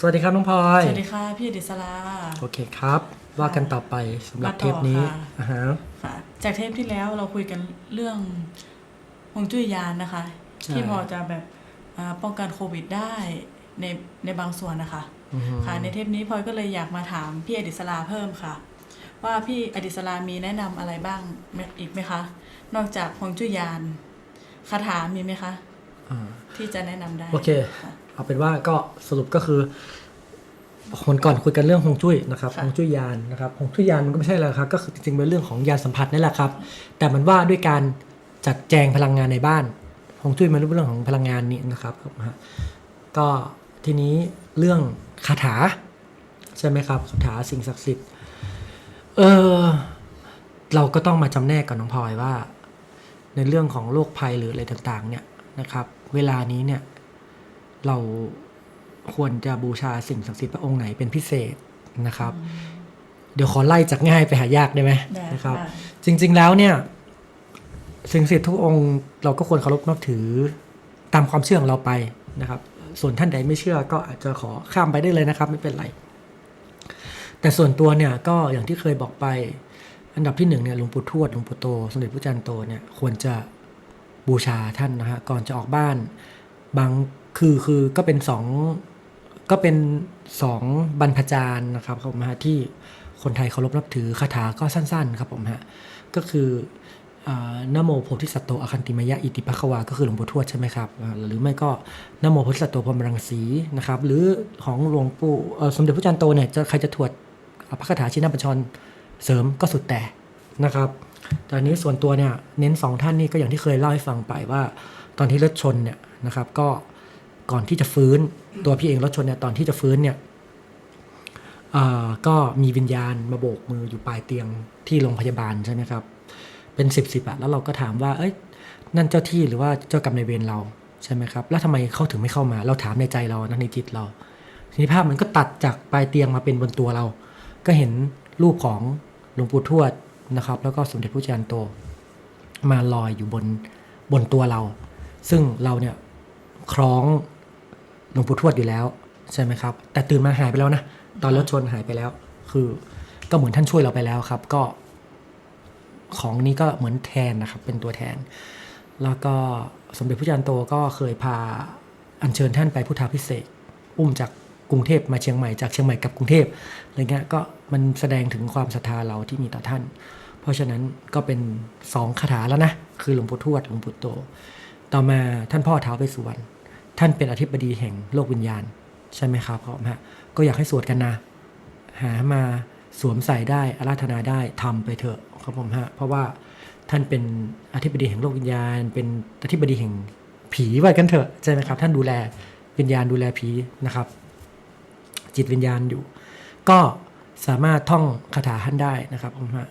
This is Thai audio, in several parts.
สวัสดีครับน้องพลอยสวัสดีค่ะพี่อดิศราโอเคครับ ว่ากันต่อไปสำหรับมาต่อเทปนี้ค่ะอ่าฮะค่ะ จากเทปที่แล้วเราคุยกันเรื่องฮวงจุ้ยยานนะคะใช่ที่พอจะแบบอ่าป้องกันโควิดได้ในในบางส่วนนะคะอือฮึค่ะ ในเทปนี้พลอยก็เลยอยากมาถามพี่อดิศราเพิ่มค่ะ ว่าพี่อดิศรามีแนะนำอะไรบ้างไหมอีกไหมคะ นอกจากฮวงจุ้ยยานคาถามีไหมคะอ่าที่จะแนะนำได้โอเคค่ะ เอาเป็นว่าก็สรุปก็คือคนก่อนคุยกันเรื่องฮวงจุ้ยนะครับค่ะฮวงจุ้ยยานนะครับฮวงจุ้ยยานมันก็ไม่ใช่อะไรครับก็คือจริงๆเป็นเรื่องของยานสัมผัสนี่แหละครับ แต่มันว่าด้วยการจัดแจงพลังงานในบ้านฮวงจุ้ยมันเป็นเรื่องของพลังงานนี่นะครับฮะก็ทีนี้เรื่องคาถาใช่ไหมครับคาถาสิ่งศักดิ์สิทธิ์เออเราก็ต้องมาจำแนกกับน้องพลอยว่า ในเรื่องของโรคภัยหรืออะไรต่างๆ เนี่ยนะครับ เวลานี้เนี่ย เราควรจะบูชาสิ่งศักดิ์สิทธิ์พระองค์ไหนเป็นพิเศษนะครับ เดี๋ยวขอไล่จากง่ายไปหายากได้ไหมได้นะครับได้จริง ๆแล้วเนี่ย สิ่งศักดิ์สิทธิ์ทุกองค์เราก็ควรเคารพนับถือตามความเชื่อของเราไปนะครับ ส่วนท่านใดไม่เชื่อก็อาจจะขอข้ามไปได้เลยนะครับ ไม่เป็นไร แต่ส่วนตัวเนี่ยก็อย่างที่เคยบอกไป อันดับที่หนึ่งเนี่ยหลวงปู่ทวดหลวงปู่โตสมเด็จพระจันทร์โตเนี่ยควรจะบูชาท่านนะฮะก่อนจะออกบ้านบาง คือคือก็เป็นสองก็เป็นสองบรรพจารย์นะครับผมฮะที่คนไทยเคารพนับถือคาถาก็สั้น ๆ ครับผมฮะก็คืออนโมโพธิสัตโตอคันติมยะอิติภควา ก็คือหลวงปู่ทวดใช่ไหมครับ หรือไม่ก็นโมโพธิสัตโตพรมรังสีนะครับ หรือของหลวงปู่สมเด็จพระจันโตเนี่ยจะใครจะถวดพระคาถาชินบัญชรเสริมก็สุดแต่นะครับแต่อันนี้ส่วนตัวเนี่ยเน้นสองท่านนี่ก็อย่างที่เคยเล่าให้ฟังไปว่า ตอนที่รถชนเนี่ยนะครับ ก็ ก่อนที่จะฟื้น ตัวพี่เองรถชนเนี่ยตอนที่จะฟื้นเนี่ยอ่อก็มีวิญญาณมาโบกมืออยู่ปลายเตียงที่โรงพยาบาลใช่ไหมครับ เป็นสิบสิบอะแล้วเราก็ถามว่า เอ้ย นั่นเจ้าที่หรือว่าเจ้ากรรมนายเวรเราใช่ไหมครับ แล้วทำไมเขาถึงไม่เข้ามา เราถามในใจเรานะในจิตเรา ทีนี้ภาพมันก็ตัดจากปลายเตียงมาเป็นบนตัวเรา ก็เห็นรูปของหลวงปู่ทวดนะครับ แล้วก็สมเด็จพระเจ้าโต มาลอยอยู่บนบนตัวเรา ซึ่งเราเนี่ยคล้อง ลวงปู่ทวดอยู่แล้วใช่ไหมครับ แต่ตื่นมาหายไปแล้วนะ ตอนรถชนหายไปแล้ว คือก็เหมือนท่านช่วยเราไปแล้วครับ ก็ของนี้ก็เหมือนแทนนะครับ เป็นตัวแทน แล้วก็สมเด็จพระจันทร์โตก็เคยพาอัญเชิญท่านไปพุทธาพิเศษอุ้มจากกรุงเทพมาเชียงใหม่จากเชียงใหม่กลับกรุงเทพอะไรเงี้ยก็มันแสดงถึงความศรัทธาเราที่มีต่อท่าน เพราะฉะนั้นก็เป็นสองคาถาแล้วนะ คือหลวงปู่ทวดหลวงปู่โต ต่อมาท่านพ่อเท้าวเวสสุวรรณ ท่านเป็นอธิบดีแห่งโลกวิญญาณ ใช่ไหมครับผมฮะก็อยากให้สวดกันนะ หามาสวมใส่ได้อาราธนาได้ทำไปเถอะครับผมฮะเพราะว่าท่านเป็นอธิบดีแห่งโลกวิญญาณ เป็นอธิบดีแห่งผีว่ากันเถอะใช่ไหมครับ ท่านดูแลวิญญาณดูแลผีนะครับ จิตวิญญาณอยู่ ก็สามารถท่องคาถาท่านได้นะครับผมฮะ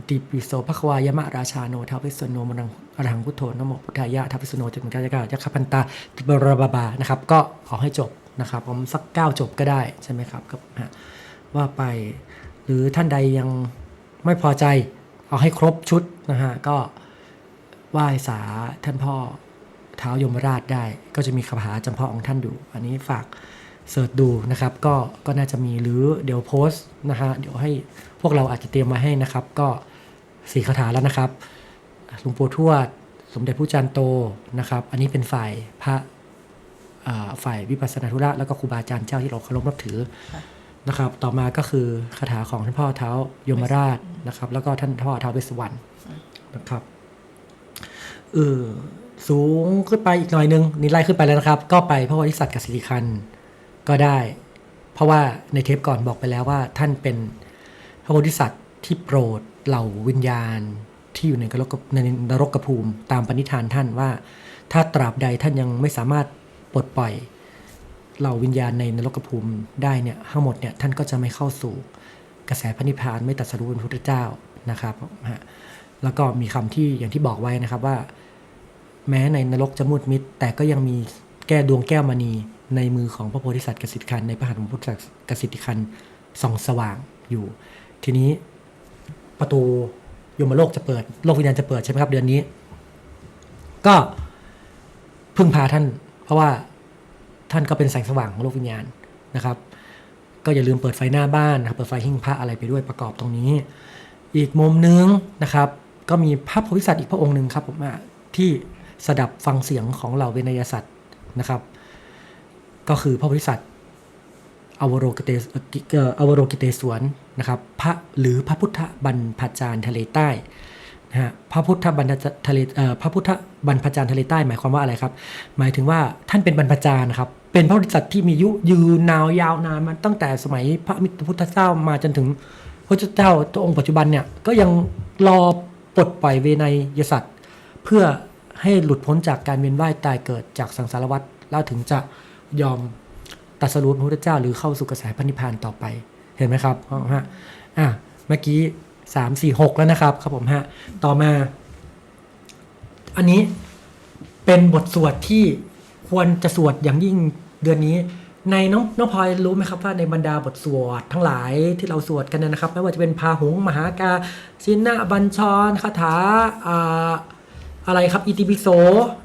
อิติปิโสภควายมะราชาโนทาวเวสโนมนังอรหังพุทโธนโมพุทธายะทาวเวสโนจักรกายะยักพันตาติบรบาบานะครับ ก็เอให้จบนะครับผมสักเก้าจบก็ได้ใช่ไหมครับก็ฮะว่าไป หรือท่านใดยังไม่พอใจเอาให้ครบชุดนะฮะก็ไหว้สาท่านพ่อเท้ายมราชได้ ก็จะมีคาถาจำเพาะของท่านอยู่ อันนี้ฝากเสิร์ชดูนะครับ ก็ก็น่าจะมีหรือเดี๋ยวโพสต์นะฮะเดี๋ยวให้พวกเราอาจจะเตรียมมาให้นะครับ ก็ สี่คาถาแล้วนะครับหลวงปู่ทวด สมเด็จพระจันโตนะครับ อันนี้เป็นฝ่ายพระฝ่ายวิปัสสนาธุระแล้วก็ครูบาอาจารย์เจ้าที่เราเคารพนับถือนะครับ ต่อมาก็คือคาถาของท่านพ่อเท้ายมราชนะครับ แล้วก็ท่านพ่อเท้าเวสวรรณนะครับเออสูงขึ้นไปอีกหน่อยนึงนี่ไล่ขึ้นไปแล้วนะครับ ก็ไปพระโพธิสัตว์กับสิริคันก็ได้ เพราะว่าในเทปก่อนบอกไปแล้วว่าท่านเป็นพระโพธิสัตว์ที่โปรด เหล่าวิญญาณที่อยู่ในนรกในนรกภูมิตามปณิธานท่านว่า ถ้าตราบใดท่านยังไม่สามารถปลดปล่อยเหล่าวิญญาณในนรกภูมิได้เนี่ยทั้งหมดเนี่ยท่านก็จะไม่เข้าสู่กระแสพระนิพพานไม่ตรัสรู้เป็นพุทธเจ้านะครับฮะแล้วก็มีคำที่อย่างที่บอกไว้นะครับว่า แม้ในนรกจะมืดมิด แต่ก็ยังมีแก้ดวงแก้วมณีในมือของพระโพธิสัตว์กสิทธิคันในพระหัตถ์ของพระพุทธสัตว์กสิทธิคันส่องสว่างอยู่ ทีนี้ ประตูยมโลกจะเปิด โลกวิญญาณจะเปิดใช่ไหมครับเดือนนี้ ก็พึ่งพาท่าน เพราะว่าท่านก็เป็นแสงสว่างของโลกวิญญาณนะครับ ก็อย่าลืมเปิดไฟหน้าบ้านนะครับเปิดไฟหิ้งพระอะไรไปด้วยประกอบตรงนี้ อีกมุมนึงนะครับ ก็มีพระโพธิสัตว์อีกพระองค์หนึ่งครับผมอะที่สดับฟังเสียงของเหล่าเวนยสัตว์นะครับ ก็คือพระโพธิสัตว์ อวโรกิเตเอ่อกิเอ่ออวโรกิเตสวนนะครับพระหรือพระพุทธบรรพจารย์ทะเลใต้นะฮะพระพุทธบรรพจารย์ทะเลพระพุทธบรรพจารย์ทะเลใต้ หมายความว่าอะไรครับ หมายถึงว่าท่านเป็นบรรพจารย์นครับเป็นพระโพธิสัตว์ที่มียุยืนนาวยาวนานมาตั้งแต่สมัยพระมิตรพุทธเจ้ามาจนถึงพระเจ้าตัวองค์ปัจจุบันเนี่ยก็ยังรอปลดปล่อยเวนยสัตว์เพื่อให้หลุดพ้นจากการเวียนว่ายตายเกิดจากสังสารวัฏแล้วถึงจะยอม ตัสรู้เป็นพระพุทธเจ้าหรือเข้าสู่กระแสพระนิพพานต่อไป เห็นไหมครับฮะอะเมื่อกี้สามสี่หกแล้วนะครับครับผมฮะต่อมา อันนี้เป็นบทสวดที่ควรจะสวดอย่างยิ่งเดือนนี้ ในน้องน้องพลอยรู้ไหมครับว่าในบรรดาบทสวดทั้งหลายที่เราสวดกันนะครับ ไม่ว่าจะเป็นพาหงมหากาสินนาบัญชรคาถาอ่าอะไรครับอิติปิโส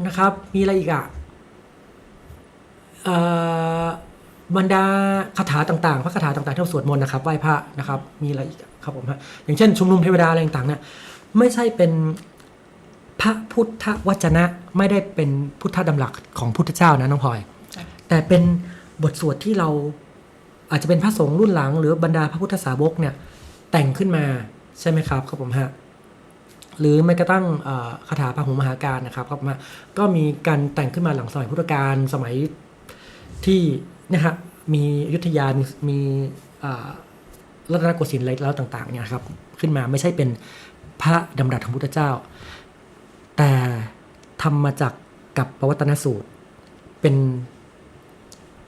นะครับ มีอะไรอีกอะเอ่อ บรรดาคาถาต่างๆพระคาถาต่างๆที่เราสวดมนต์นะครับไหว้พระนะครับ มีอะไรอีกอะครับผมฮะอย่างเช่น ชุมนุมเทวดาอะไรต่างๆเนี่ยไม่ใช่เป็นพระพุทธวจนะไม่ได้เป็นพุทธดำรัสของพุทธเจ้านะน้องพลอยค่ะแต่เป็นบทสวดที่เราอาจจะเป็นพระสงฆ์รุ่นหลัง หรือบรรดาพระพุทธสาวกเนี่ยแต่งขึ้นมาใช่ไหมครับครับผมฮะหรือแม้กระทั่งเอ่อคาถาพระหุมหาการนะครับครับผมฮะก็มีการแต่งขึ้นมาหลังสมัยพุทธกาลสมัยที่ นะฮะมีอยุธยา มีรัตนโกสินทร์อะไรแล้วต่างๆเนี่ยครับขึ้นมาไม่ใช่เป็นพระดำรัสของพุทธเจ้า แต่ทำมาจากกับปวัตนสูตร เป็น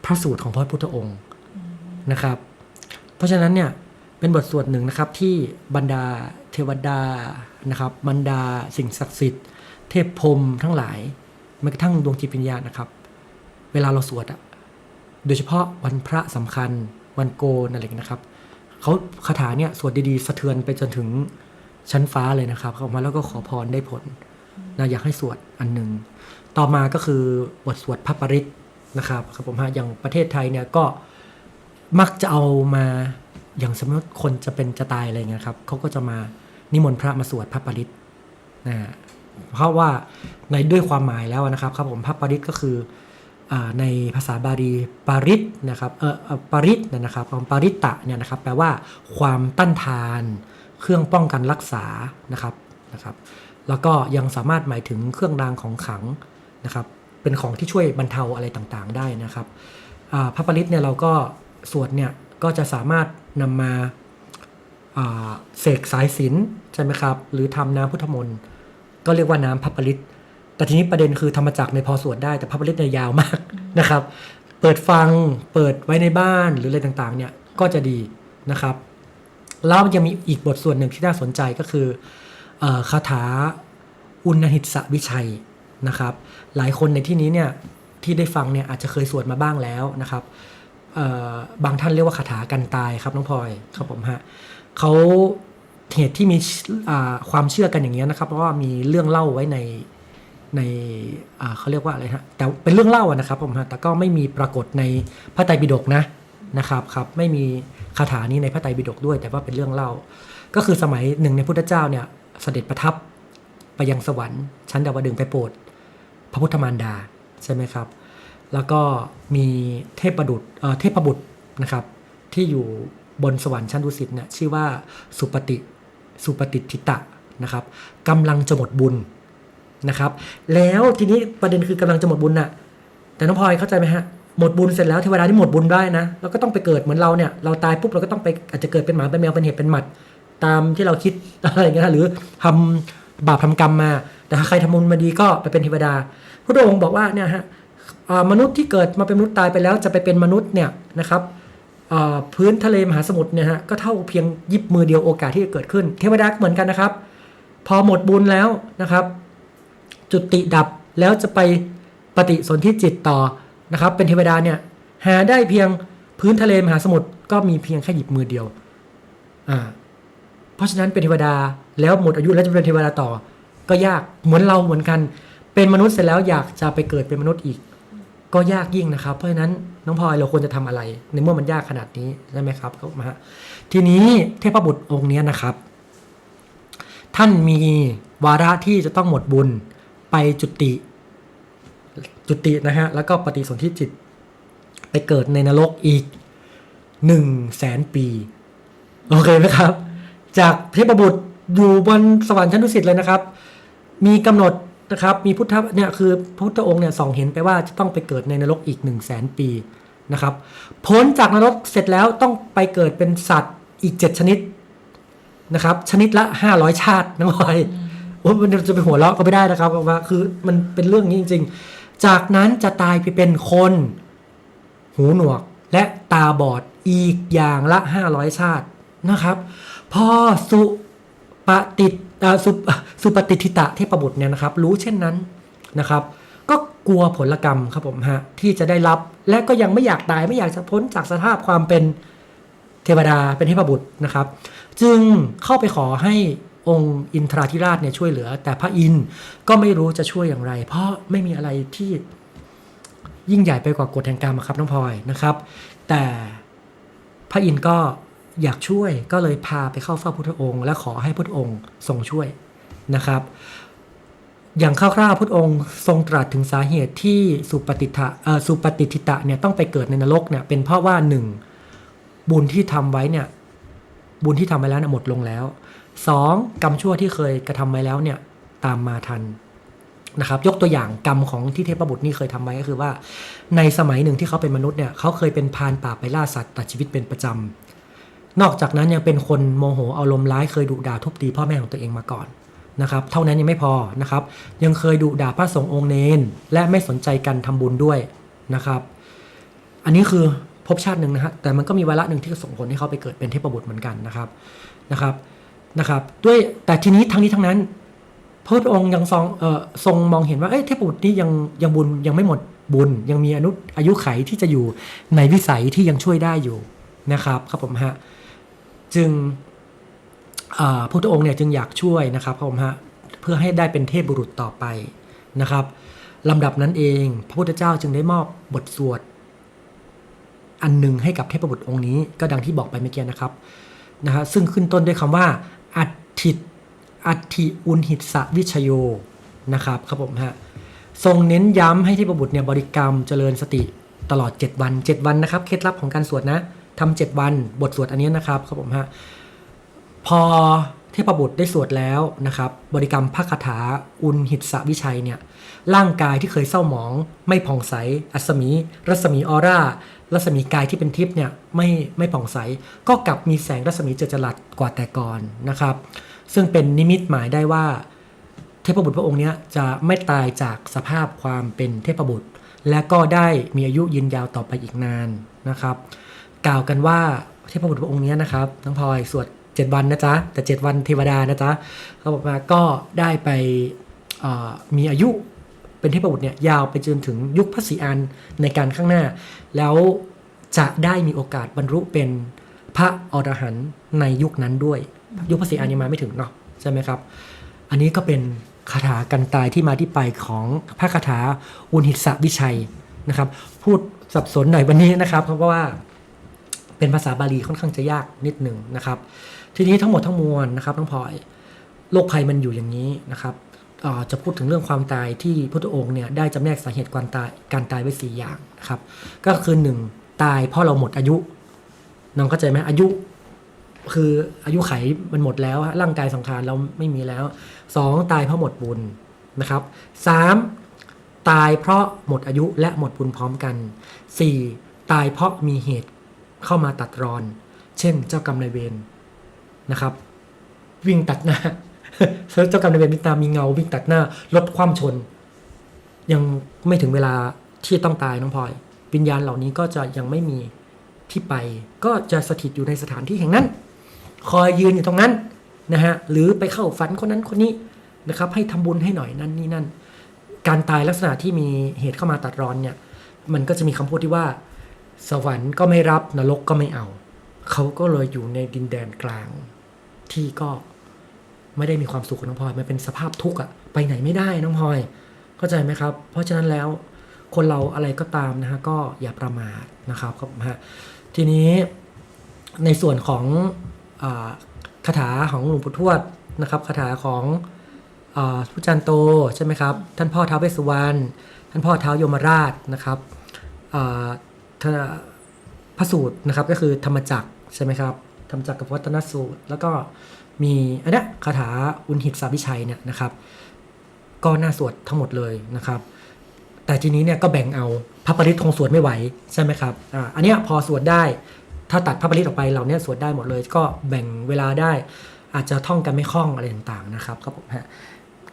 พระสูตรของพระพุทธองค์นะครับ เพราะฉะนั้นเนี่ยเป็นบทสวดหนึ่งนะครับที่บรรดาเทวดานะครับบรรดาสิ่งศักดิ์สิทธิ์ เทพพรมทั้งหลายแม้กระทั่งดวงจิตวิญญาณนะครับ เวลาเราสวดอะ โดยเฉพาะวันพระสำคัญวันโกนอะไรนะครับเขาคาถาเนี่ยสวดดีๆ สะเทือนไปจนถึงชั้นฟ้าเลยนะครับเข้ามาแล้วก็ขอพรได้ผลนะอยากให้สวดอันหนึ่งต่อมาก็คือบทสวดพระปริตนะครับครับผมฮะอย่างประเทศไทยเนี่ยก็มักจะเอามาอย่างสมมติคนจะเป็นจะตายอะไรเงี้ยครับเขาก็จะมานิมนต์พระมาสวดพระปริตนะเพราะว่าในด้วยความหมายแล้วนะครับครับผมพระปริตก็คือ ในภาษาบาลีปาริตนะครับเออปาริตนะครับปาริตตะเนี่ยนะครับแปลว่าความต้านทาน เครื่องป้องกันรักษานะครับนะครับ แล้วก็ยังสามารถหมายถึงเครื่องรางของขังนะครับ เป็นของที่ช่วยบรรเทาอะไรต่างๆ ได้นะครับอ่าพระปริตเนี่ยเราก็สวดเนี่ยก็จะสามารถนำมาอ่าเสกสายสิญจนใช่ไหมครับ หรือทำน้ำพุทธมนต์ก็เรียกว่าน้ำพระปริต แต่ทีนี้ประเด็นคือธรรมจักรในพอสวดได้แต่พระปริตเนี่ยยาวมากนะครับ เปิดฟังเปิดไว้ในบ้านหรืออะไรต่างๆ เนี่ยก็จะดีนะครับแล้วมันจะมีอีกบทส่วนหนึ่งที่น่าสนใจก็คืออคาถาอุณหิตสวิชัยนะครับ หลายคนในที่นี้เนี่ยที่ได้ฟังเนี่ยอาจจะเคยสวดมาบ้างแล้วนะครับบางท่านเรียกว่าคาถากันตายครับน้องพลอยครับผมฮะเขาเหตุที่มีความเชื่อกันอย่างนี้ยนะครับ เพราะว่ามีเรื่องเล่าไว้ใน ในเขาเรียกว่าอะไรฮะแต่เป็นเรื่องเล่าอะนะครับผมฮะแต่ก็ไม่มีปรากฏในพระไตรปิฎกนะนะครับครับไม่มีคาถานี้ในพระไตรปิฎกด้วย แต่ว่าเป็นเรื่องเล่า ก็คือสมัยหนึ่งในพุทธเจ้าเนี่ยเสด็จประทับไปยังสวรรค์ชั้นดาวดึงไปโปรดพระพุทธมารดาใช่ไหมครับ แล้วก็มีเทพบุตรเอ่อเทพบุตรนะครับ ที่อยู่บนสวรรค์ชั้นดุสิตเนี่ยชื่อว่าสุปฏิสุปฏิทิตะนะครับกำลังจะหมดบุญ นะครับ แล้วทีนี้ประเด็นคือกำลังจะหมดบุญน่ะ แต่น้องพลอยเข้าใจไหมฮะหมดบุญเสร็จแล้วเทวดาที่หมดบุญได้นะเราก็ต้องไปเกิดเหมือนเราเนี่ยเราตายปุ๊บเราก็ต้องไปอาจจะเกิดเป็นหมาเป็นแมวเป็นเห็บเป็นหมัด ตามที่เราคิดอะไรอย่างเงี้ยหรือทำบาปทำกรรมมา แต่ถ้าใครทำบุญมาดีก็ไปเป็นเทวดา พระองค์บอกว่าเนี่ยฮะมนุษย์ที่เกิดมาเป็นมนุษย์ตายไปแล้วจะไปเป็นมนุษย์เนี่ยนะครับพื้นทะเลมหาสมุทรเนี่ยฮะก็เท่าเพียงยิบมือเดียวโอกาสที่จะเกิดขึ้น เทวดาก็เหมือนกันนะครับ พอหมดบุญแล้วนะครับ จุติดับแล้วจะไปปฏิสนธิจิตต่อนะครับ เป็นเทวดาเนี่ยหาได้เพียงพื้นทะเลมหาสมุทรก็มีเพียงแค่หยิบมือเดียวอ่าเพราะฉะนั้นเป็นเทวดาแล้วหมดอายุแล้วจะเป็นเทวดาต่อ ก็ยากเหมือนเราเหมือนกัน เป็นมนุษย์เสร็จแล้วอยากจะไปเกิดเป็นมนุษย์อีก ก็ยากยิ่งนะครับ เพราะฉะนั้นน้องพลอยเราควรจะทำอะไร ในเมื่อมันยากขนาดนี้ใช่ไหมครับมาฮะทีนี้เทพบุตรองค์นี้นะครับ ท่านมีวาระที่จะต้องหมดบุญ ไปจุติ จุตินะฮะ แล้วก็ปฏิสนธิจิต ไปเกิดในนรกอีกหนึ่งแสนปี โอเคไหมครับ จากเทพบุตรอยู่บนสวรรค์ชั้นดุสิตเลยนะครับ มีกำหนดนะครับ มีพุทธเนี่ยคือพระพุทธองค์เนี่ยส่องเห็นไปว่าจะต้องไปเกิดในนรกอีกหนึ่งแสนปีนะครับ พ้นจากนรกเสร็จแล้วต้องไปเกิดเป็นสัตว์อีกเจ็ดชนิดนะครับ ชนิดละห้าร้อยชาติน้องพลอย อ้มันจะไปหัวเราะก็ไม่ได้นะครับว่าคือมันเป็นเรื่องนี้จริง ๆ จากนั้นจะตายไปเป็นคน หูหนวกและตาบอดอีกอย่างละ 500 ชาตินะครับพอสุปฏิสุสุปฏิทิตะเทพบุตรเนี่ยนะครับ รู้เช่นนั้นนะครับ ก็กลัวผลกรรมครับผมฮะที่จะได้รับและก็ยังไม่อยากตายไม่อยากจะพ้นจากสภาพความเป็นเทวดาเป็นเทพบุตรนะครับ จึงเข้าไปขอให้ องค์อินทราธิราชเนี่ยช่วยเหลือ แต่พระอินทร์ก็ไม่รู้จะช่วยอย่างไร เพราะไม่มีอะไรที่ยิ่งใหญ่ไปกว่ากฎแห่งกรรมครับน้องพลอยนะครับ แต่พระอินทร์ก็อยากช่วยก็เลยพาไปเข้าเฝ้าพุทธองค์ และขอให้พุทธองค์ทรงช่วยนะครับ อย่างคร่าวๆพุทธองค์ทรงตรัสถึงสาเหตุที่สุปฏิทะสุปฏิทิตะเนี่ยต้องไปเกิดในนรกเนี่ยเป็นเพราะว่าหนึ่งบุญที่ทำไว้เนี่ยบุญที่ทำไว้แล้วหมดลงแล้ว สองกรรมชั่วที่เคยกระทำไว้แล้วเนี่ยตามมาทันนะครับยกตัวอย่างกรรมของที่เทพบุตรนี่เคยทำไว้ก็คือว่า ในสมัยหนึ่งที่เขาเป็นมนุษย์เนี่ยเขาเคยเป็นพานป่าไปล่าสัตว์ตัดชีวิตเป็นประจำนอกจากนั้นยังเป็นคนโมโหอารมณ์ร้ายเคยดุด่าทุบตีพ่อแม่ของตัวเองมาก่อนนะครับเท่านั้นยังไม่พอนะครับยังเคยดุด่าพระสงฆ์องค์เนน และไม่สนใจกันทำบุญด้วยนะครับ อันนี้คือภพชาติหนึ่งนะฮะแต่มันก็มีวาระหนึ่งที่ส่งผลให้เขาไปเกิดเป็นเทพบุตรเหมือนกันนะครับนะครับ นะครับด้วยแต่ทีนี้ทั้งนี้ทั้งนั้นพระพุทธองค์ยังทรงทรงมองเห็นว่าเอ้ยเทพบุตรนี่ยังยังบุญยังไม่หมดบุญ ยังมีอนุอายุไขที่จะอยู่ในวิสัยที่ยังช่วยได้อยู่นะครับครับผมฮะจึงพระพุทธองค์เนี่ยจึงอยากช่วยนะครับครับผมฮะเพื่อให้ได้เป็นเทพบุรุษต่อไปนะครับลำดับนั้นเอง พระพุทธเจ้าจึงได้มอบบทสวด อันหนึ่งให้กับเทพบุตรองค์นี้ ก็ดังที่บอกไปเมื่อกี้นะครับนะฮะซึ่งขึ้นต้นด้วยคำว่า ถิตอัติอุนหิตสวิชโยนะครับครับผมฮะทรงเน้นย้ำให้ที่ประบุตรเนี่ยบริกรรมเจริญสติตลอด 7 วัน 7 วันนะครับเคล็ดลับของการสวดนะทำ7วันบทสวดอันนี้นะครับครับผมฮะพอ ทพบุตรได้สวดแล้วนะครับ บริกรรมพระคาถาอุนหิตสวิชัยเนี่ยร่างกายที่เคยเศร้าหมอง ไม่ผ่องใส อัศมี รัศมีออร่า รัศมีกายที่เป็นทิพย์เนี่ยไม่ไม่ผ่องใส ก็กลับมีแสงรัศมีเจิดจรัสกว่าแต่ก่อนนะครับ ซึ่งเป็นนิมิตหมายได้ว่า เทพบุตรพระองค์เนี้ยจะไม่ตายจากสภาพความเป็นเทพบุตร และก็ได้มีอายุยืนยาวต่อไปอีกนานนะครับ กล่าวกันว่าเทพบุตรพระองค์เนี้ยนะครับน้องพลอยสวด 7 วันนะจ๊ะ แต่ 7 วันเทวดานะจ๊ะเขาบอกมาก็ได้ไปมีอายุเป็นเทพบุตรเนี่ยยาวไปจนถึงยุคพระศรีอานในการข้างหน้า แล้วจะได้มีโอกาสบรรลุเป็นพระอรหันต์ในยุคนั้นด้วย ยุคพระศรีอานยังมาไม่ถึงเนาะใช่ไหมครับ อันนี้ก็เป็นคาถากันตายที่มาที่ไปของพระคาถาอุณหิสวิชัยนะครับ พูดสับสนหน่อยวันนี้นะครับ เพราะว่า เป็นภาษาบาลีค่อนข้างจะยากนิดหนึ่งนะครับ ทีนี้ทั้งหมดทั้งมวลนะครับน้องพลอยโรคภัยมันอยู่อย่างนี้นะครับจะพูดถึงเรื่องความตายที่พระพุทธองค์เนี่ยได้จำแนกสาเหตุการตายการตายไว้สี่อย่างนะครับ ก็คือหนึ่งตายเพราะเราหมดอายุน้องเข้าใจไหมอายุ คืออายุไขมันหมดแล้วร่างกายสังขารเราไม่มีแล้วสองตายเพราะหมดบุญนะครับสามตายเพราะหมดอายุและหมดบุญพร้อมกันสี่ตายเพราะมีเหตุ เข้ามาตัดรอน เช่น เจ้ากรรมนายเวรนะครับ วิ่งตัดหน้าเจ้ากรรมนายเวรวิ่งตามมีเงาวิ่งตัดหน้ารถคว่ำชน ยังไม่ถึงเวลาที่ต้องตายน้องพลอยวิญญาณเหล่านี้ก็จะยังไม่มีที่ไป ก็จะสถิตอยู่ในสถานที่แห่งนั้น คอยยืนอยู่ตรงนั้นนะฮะหรือไปเข้าฝันคนนั้นคนนี้นะครับให้ทำบุญให้หน่อยนั่นนี่นั่น การตายลักษณะที่มีเหตุเข้ามาตัดรอนเนี่ย มันก็จะมีคำพูดที่ว่า สวรรค์ก็ไม่รับนรกก็ไม่เอา เขาก็เลยอยู่ในดินแดนกลาง ที่ก็ไม่ได้มีความสุขน้องพลอยมันเป็นสภาพทุกข์อะไปไหนไม่ได้น้องพลอย เข้าใจไหมครับ เพราะฉะนั้นแล้วคนเราอะไรก็ตามนะฮะก็อย่าประมาทนะครับครับฮะทีนี้ในส่วนของอคาถาของหลวงปู่ทวดนะครับคาถาของพุทธจันโตใช่ไหมครับ ท่านพ่อเท้าเวสสุวรรณท่านพ่อเท้ายมราชนะครับ พระสูตรนะครับก็คือธรรมจักรใช่ไหมครับธรรมจักรกับวัฒนสูตร แล้วก็มีอันนี้คาถาอุณหิตสาวิชัยเนี่ยนะครับ ก็น่าสวดทั้งหมดเลยนะครับ แต่ทีนี้เนี่ยก็แบ่งเอาพระปริตคงสวดไม่ไหวใช่ไหมครับอ่าอันนี้พอสวดได้ถ้าตัดพระปริตออกไปเหล่าเนี้ยสวดได้หมดเลย ก็แบ่งเวลาได้อาจจะท่องกันไม่คล่องอะไรต่างๆนะครับครับผมฮะ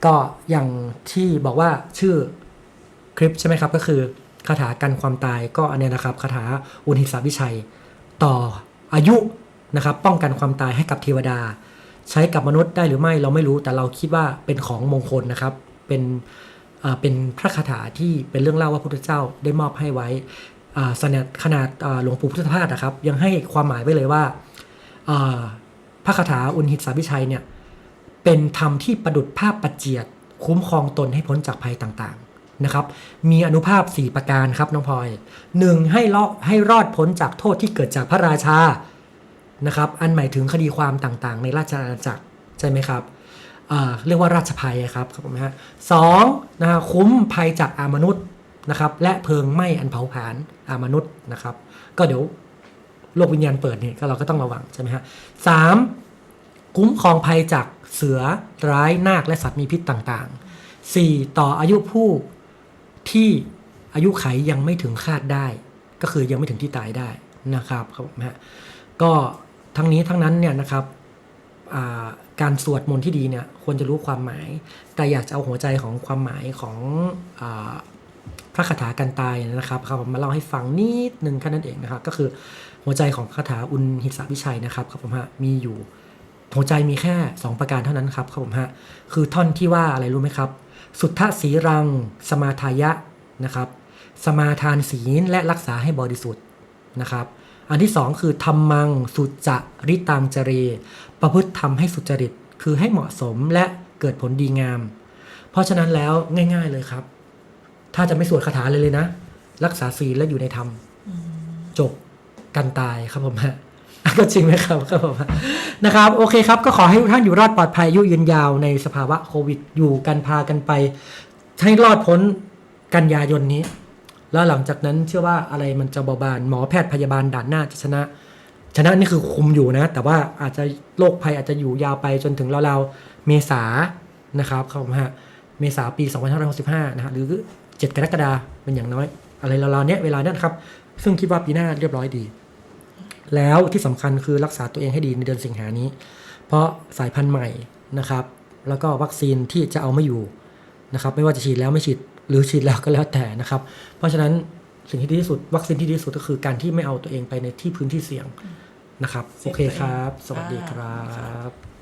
ก็อย่างที่บอกว่าชื่อคลิปใช่ไหมครับก็คือ คาถากันความตายก็อันนี้นะครับคาถาอุณหิสาวิชัย ต่ออายุนะครับป้องกันความตายให้กับเทวดา ใช้กับมนุษย์ได้หรือไม่เราไม่รู้แต่เราคิดว่าเป็นของมงคลนะครับเป็นเป็นพระคาถาที่เป็นเรื่องเล่าว่าพระพุทธเจ้าได้มอบให้ไว้ขนาดขนาดหลวงปู่พุทธทาสนะครับ ยังให้ความหมายไว้เลยว่าพระคาถาอุณหิตสาวิชัยเนี่ยเป็นธรรมที่ประดุดภาพปัจเจียดคุ้มครองตนให้พ้นจากภัยต่างๆ นะครับมีอนุภาพ 4 ประการครับน้องพลอยหนึ่งให้ลอให้รอดพ้นจากโทษที่เกิดจากพระราชานะครับอันหมายถึงคดีความต่างๆ ในราชอาณาจักรใช่ไหมครับอ่าเรียกว่าราชภัยครับครับผมฮะสองนะฮะคุ้มภัยจากอามนุษย์นะครับและเพลิงไหม้อันเผาผลาญอามนุษย์นะครับก็เดี๋ยวโลกวิญญาณเปิดเนี่ยก็เราก็ต้องระวังใช่ไหมฮะสามคุ้มครองภัยจากเสือร้ายนาคและสัตว์มีพิษต่างๆสี่ต่ออายุผู้ ที่อายุไขยังไม่ถึงคาดได้ ก็คือยังไม่ถึงที่ตายได้นะครับครับผมฮะก็ทั้งนี้ทั้งนั้นเนี่ยนะครับการสวดมนต์ที่ดีเนี่ยควรจะรู้ความหมาย แต่อยากจะเอาหัวใจของความหมายของอพระคาถากันตายนะครับครับผมมาเล่าให้ฟังนิดนึงแค่นั้นเองนะครับ ก็คือหัวใจของคาถาอุณหิสาวิชัยนะครับครับผมฮะมีอยู่หัวใจมีแค่ 2 ประการเท่านั้นครับครับผมฮะคือท่อนที่ว่าอะไรรู้ไหมครับ สุทธสีรัง สมาทายะนะครับ สมาทานศีลและรักษาให้บริสุทธิ์นะครับ อันที่สองคือธรรมังสุจริตังจเร ประพฤติทำให้สุจริตคือให้เหมาะสมและเกิดผลดีงาม เพราะฉะนั้นแล้วง่าย ๆเลยครับ ถ้าจะไม่สวดคาถาเลยเลยนะ รักษาศีลและอยู่ในธรรมจบกันตายครับผมฮะ ก็จริงไหมครับครับผมนะครับ โอเคครับ ก็ขอให้ทุกท่านอยู่รอดปลอดภัยอายุยืนยาวในสภาวะโควิด อยู่กันพากันไป ให้รอดพ้นกันยายนนี้ แล้วหลังจากนั้นเชื่อว่าอะไรมันจะเบาบานหมอแพทย์พยาบาลด่านหน้าจะชนะ ชนะนี่คือคุมอยู่นะ แต่ว่าอาจจะโรคภัยอาจจะอยู่ยาวไปจนถึงเราๆเมษานะครับครับผมฮะเมษาปี2565นะฮะหรือ7กรกฎาคมเป็นอย่างน้อย อะไรเราๆเนี้ยเวลาเนี้ยนครับ ซึ่งคิดว่าปีหน้าเรียบร้อยดี แล้วที่สำคัญคือรักษาตัวเองให้ดีในเดือนสิงหานี้ เพราะสายพันธุ์ใหม่นะครับ แล้วก็วัคซีนที่จะเอาไม่อยู่นะครับ ไม่ว่าจะฉีดแล้วไม่ฉีดหรือฉีดแล้วก็แล้วแต่นะครับ เพราะฉะนั้นสิ่งที่ดีที่สุด วัคซีนที่ดีที่สุดก็คือการที่ไม่เอาตัวเองไปในที่พื้นที่เสี่ยงนะครับ โอเคครับ สวัสดีครับ